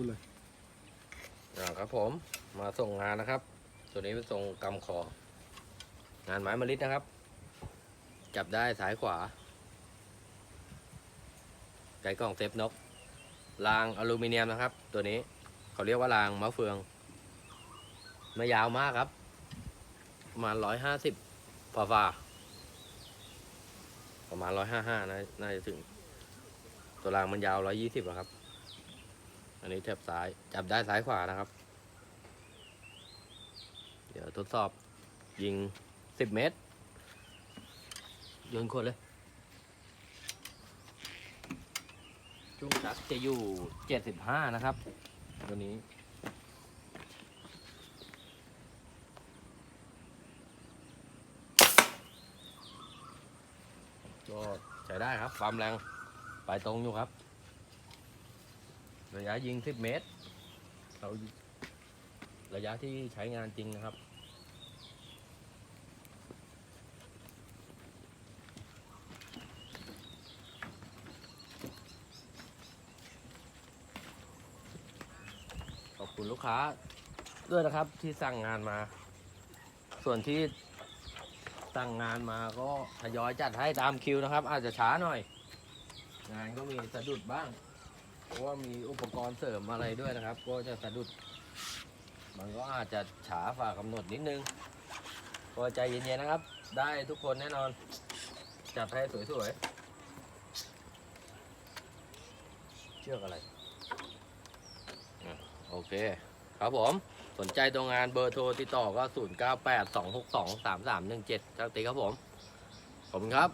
พูดเลยอ่าครับผมมาส่งงานนะครับ ตัวนี้เป็นส่งกำของานไม้มะลิดนะครับ จับได้ซ้ายขวา ไก่กล่องเซฟนกรางอลูมิเนียมนะครับ ตัวนี้เขาเรียกว่ารางมะเฟืองไม่ยาวมากครับประมาณร้อยห้าสิบฝ่าฝ่าประมาณร้อยห้าห้าน่าจะถึง ตัวรางมันยาวร้อยยี่สิบครับ อันนี้แถบซ้ายจับได้ซ้ายขวานะครับ เดี๋ยวทดสอบยิงสิบเมตรโยนคนเลยช่วงชักจะอยู่เจ็ดสิบห้านะครับตัวนี้ก็ใช้ได้ครับความแรง ไปตรงอยู่ครับ ระยะยิง 10 เมตร เราระยะที่ใช้งานจริงนะครับ ขอบคุณลูกค้าด้วยนะครับที่สั่งงานมา ส่วนที่สั่งงานมาก็ทยอยจัดให้ตามคิวนะครับ อาจจะช้าหน่อย งานก็มีสะดุดบ้าง เพราะว่ามีอุปกรณ์เสริมอะไรด้วยนะครับ ก็จะสะดุด มันก็อาจจะช้าฝ่ากำหนดนิดนึงก็ใจเย็นๆนะครับ ได้ทุกคนแน่นอน จัดให้สวยๆ เชือกอะไรอะโอเค ครับผม สนใจตรงงานเบอร์โทรติดต่อก็ 0 9 8 2 6 2 3 3 1 7จักติครับผม ขอบคุณครับ